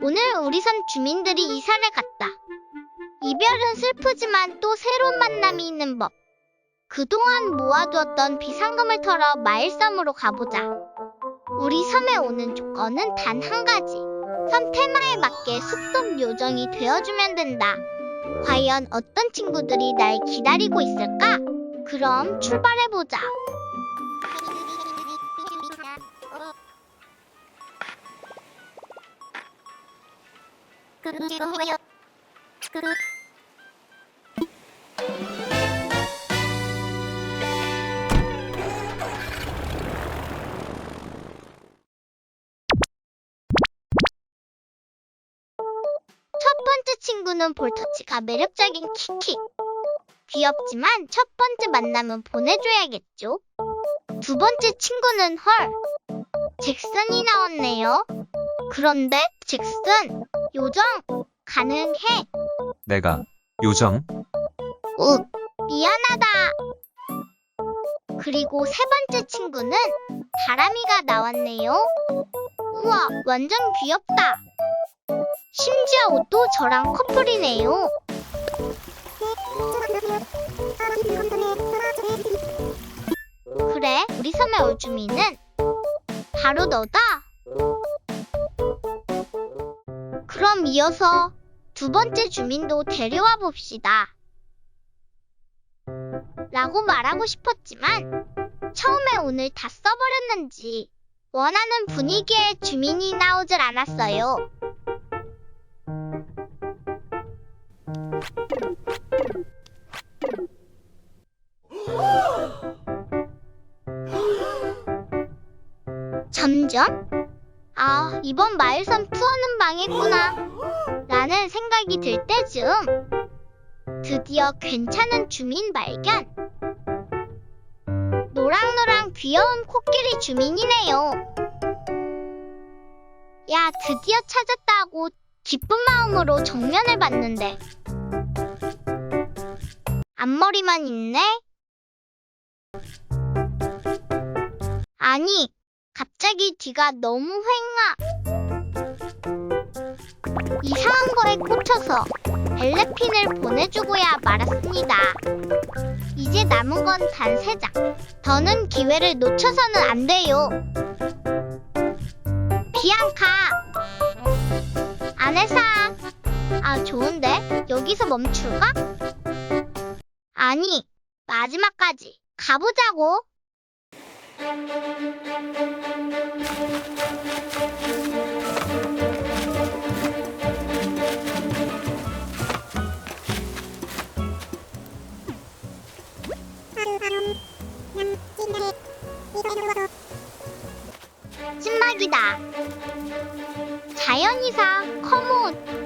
오늘 우리 섬 주민들이 이사를 갔다. 이별은 슬프지만 또 새로운 만남이 있는 법. 그동안 모아두었던 비상금을 털어 마일섬으로 가보자. 우리 섬에 오는 조건은 단 한 가지. 섬 테마에 맞게 숲속 요정이 되어주면 된다. 과연 어떤 친구들이 날 기다리고 있을까? 그럼 출발해보자. 첫 번째 친구는 볼터치가 매력적인 키키. 귀엽지만 첫 번째 만남은 보내줘야겠죠. 두 번째 친구는 헐. 잭슨이 나왔네요. 그런데 잭슨, 요정, 가능해. 내가 요정 욱, 미안하다. 그리고 세 번째 친구는 다람이가 나왔네요. 우와, 완전 귀엽다. 심지어 옷도 저랑 커플이네요. 그래, 우리 섬의 올주민은 바로 너다. 그럼 이어서 두 번째 주민도 데려와 봅시다. 라고 말하고 싶었지만 처음에 오늘 다 써버렸는지 원하는 분위기의 주민이 나오질 않았어요. 점점 아 이번 마을섬 투어는 망했구나 생각이 들 때쯤 드디어 괜찮은 주민 발견. 노랑노랑 귀여운 코끼리 주민이네요. 야 드디어 찾았다고 기쁜 마음으로 정면을 봤는데. 앞머리만 있네? 아니 갑자기 뒤가 너무 휑아. 이상한 거에 꽂혀서 벨레핀을 보내주고야 말았습니다. 이제 남은 건 단 세 장. 더는 기회를 놓쳐서는 안 돼요. 비앙카. 아네사. 아, 좋은데? 여기서 멈출까? 아니, 마지막까지 가보자고. 찐막이다. 자연이사 커몬